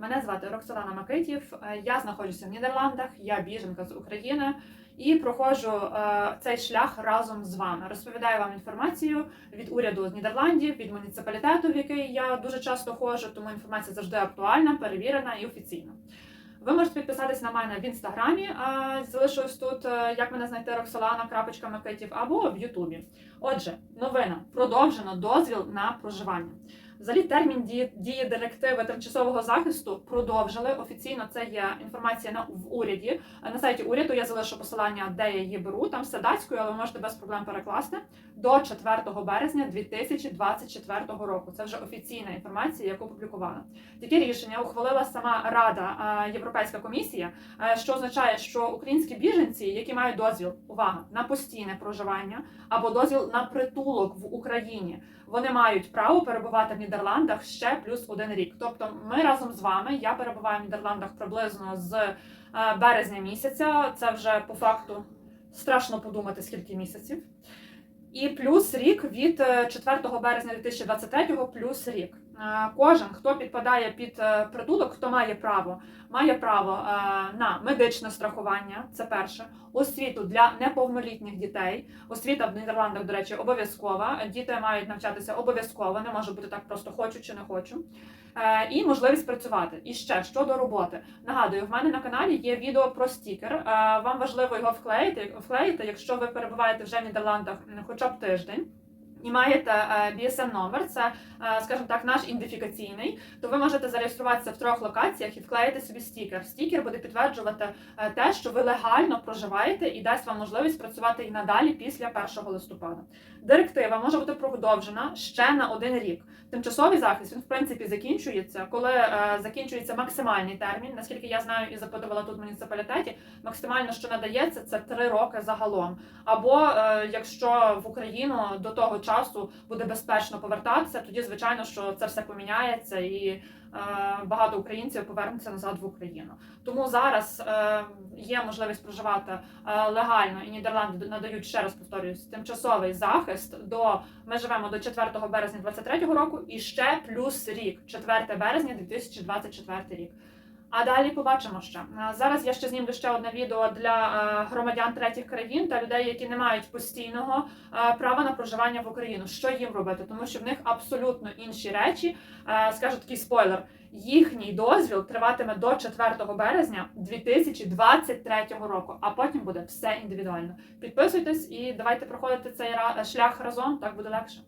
Мене звати Роксолана Макитів. Е, Я знаходжуся в Нідерландах, я біженка з України і проходжу е, цей шлях разом з вами. Розповідаю вам інформацію від уряду з Нідерландів, від муніципалітету, в який я дуже часто ходжу, тому інформація завжди актуальна, перевірена і офіційна. Ви можете підписатись на мене в інстаграмі, залишилось тут, е, як мене знайти Роксолана.Макитів, або в Ютубі. Отже, новина продовжено дозвіл на проживання. Взагалі термін дії, дії директиви тимчасового захисту продовжили. Офіційно це є інформація на в уряді. Е, На сайті уряду я залишу посилання, де я її беру. Там все датською, але ви можете без проблем перекласти до 4 березня 2024 року. Це вже офіційна інформація, яку публікувала. Таке рішення ухвалила сама Рада е, Європейська комісія, е, що означає, що українські біженці, які мають дозвіл, увага на постійне проживання або дозвіл на притулок в Україні, вони мають право перебувати в Нідерландах ще плюс один рік. Тобто, ми разом з вами, я перебуваю в Нідерландах приблизно з е, березня місяця. Це вже по факту страшно подумати, скільки місяців. І плюс рік від е, 4 березня 2023 плюс рік. Е, Кожен, хто підпадає під е, притулок, хто має право, має право е, на медичне страхування. Це перше, освіту для неповнолітніх дітей. Освіта в Нідерландах, до речі, обов'язкова. Діти мають навчатися обов'язково, не може бути так просто хочу чи не хочу. Е, І можливість працювати. І ще щодо роботи. Нагадую, в мене на каналі є відео про стікер. Е, Вам важливо його вклеїти, вклеїти, якщо ви перебуваєте вже в Нідерландах хоча б тиждень. І маєте BSN номер, це, е, скажімо так, наш ідентифікаційний, то ви можете зареєструватися в трьох локаціях і вклеїти собі стікер. Стікер буде підтверджувати е, те, що ви легально проживаєте і дасть вам можливість працювати і надалі після 1 листопада. Директива може бути продовжена ще на один рік. Тимчасовий захист він в принципі закінчується, коли е, закінчується максимальний термін. Наскільки я знаю і запитувала тут в муніципалітеті, максимально, що надається, це три роки загалом. Або е, якщо в Україну до того часу буде безпечно повертатися, тоді звичайно, що це все поміняється і е, багато українців повернуться назад в Україну. Тому зараз е, є можливість проживати е, легально, і Нідерланди надають ще раз повторюсь тимчасовий захист. До ми живемо до 4 березня 2023 року і ще плюс рік, 4 березня 2024 рік. А далі побачимо ще. Зараз я ще знімлю ще одне відео для е, громадян третіх країн та людей, які не мають постійного е, права на проживання в Україну. Що їм робити? Тому що в них абсолютно інші речі. Е, Скажу такий спойлер: їхній дозвіл триватиме до 4 березня 2023 року, а потім буде все індивідуально. Підписуйтесь і давайте проходити цей шлях разом. Так буде легше.